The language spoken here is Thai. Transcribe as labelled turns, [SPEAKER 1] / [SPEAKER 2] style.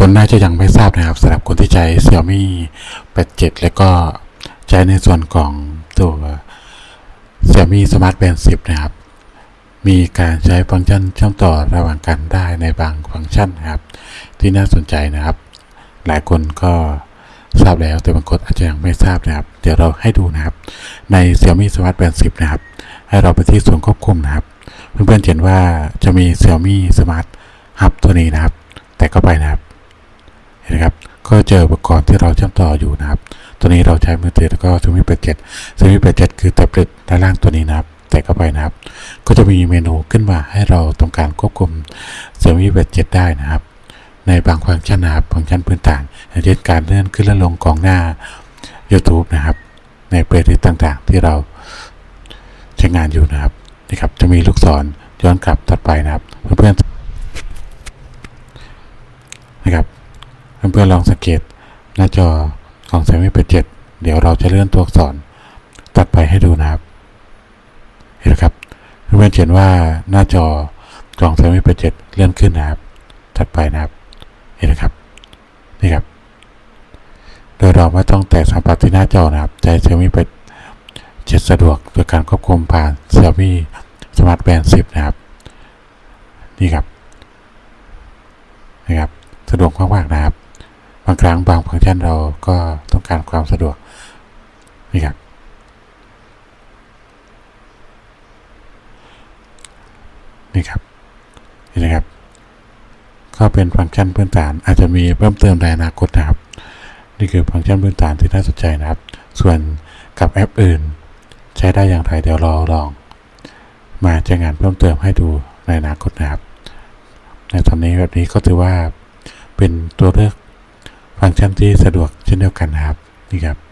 [SPEAKER 1] คนน่าจะยังไม่ทราบนะครับสำหรับคนที่ใช้ Xiaomi 87 แล้วก็ใช้ในส่วนของตัว Xiaomi Smart Band 10 นะครับ มีการใช้ฟังก์ชันเชื่อมต่อระหว่างกันได้ในบางฟังก์ชันนะครับ ที่น่าสนใจนะครับ หลายคนก็ทราบแล้วแต่บางคนอาจจะยังไม่ทราบนะครับ เดี๋ยวเราให้ดูนะครับ ใน Xiaomi Smart Band 10 นะครับ ให้เราไปที่ส่วนควบคุมนะครับ เพื่อนๆเห็นว่าจะมี Xiaomi Smart Hub ตัวนี้นะครับ แต่เข้าไปนะครับ นไหมครับ ก็เจออุปกรณ์ที่เราเชื่อมต่ออยู่นะครับ ตัวนี้เราใช้มือถือแล้วก็ Xiaomi 87 Xiaomi 87คือแท็บเล็ตด้านล่างตัวนี้นะครับแต่เข้าไปนะครับ ก็จะมีเมนูขึ้นมาให้เราต้องการควบคุม Xiaomi 87ได้นะครับ ในบางฟังก์ชันนะครับฟังก์ชันพื้นฐานเช่นการเลื่อนขึ้นและลงของหน้า YouTube นะครับ ในเพลย์ลิสต์ต่างๆ ที่เราใช้งานอยู่นะครับนี่ครับ จะมีลูกศรย้อนกลับตัดไปนะครับ เพื่อนๆนะครับ เพื่อนๆลองสังเกตหน้าจอของ Xiaomi 87เดี๋ยวเราจะเลื่อนตัวอักษร ตัดไปให้ดูนะครับ เห็นไหมครับเพื่อนๆเห็นว่าหน้าจอของ Xiaomi 87เลื่อนขึ้นนะครับ ถัดไปนะครับ เห็นไหมครับ นี่ครับ โดยเราไม่ต้องแตะสัมผัสที่หน้าจอนะครับใช้ Xiaomi 87สะดวกโดยการควบคุมผ่าน Xiaomi Smart Band 10นะครับ นี่ครับ นะครับ สะดวกมากๆนะครับ รั้งบางฟังก์ชันเราก็ต้องการความสะดวกนี่ครับนี่ครับเห็นไหมครับ ก็เป็นฟังก์ชันพื้นฐานอาจจะมีเพิ่มเติมในอนาคตนะครับ นี่คือฟังก์ชันพื้นฐานที่น่าสนใจนะครับ ส่วนกับแอปอื่น ใช้ได้อย่างไรเดี๋ยวรอลอง มาใช้งานเพิ่มเติมให้ดูในอนาคตนะครับ ในตอนนี้แบบนี้ก็ถือว่าเป็นตัวเลือก ฟังก์ชันที่สะดวกเช่นเดียวกันนะครับนี่ครับ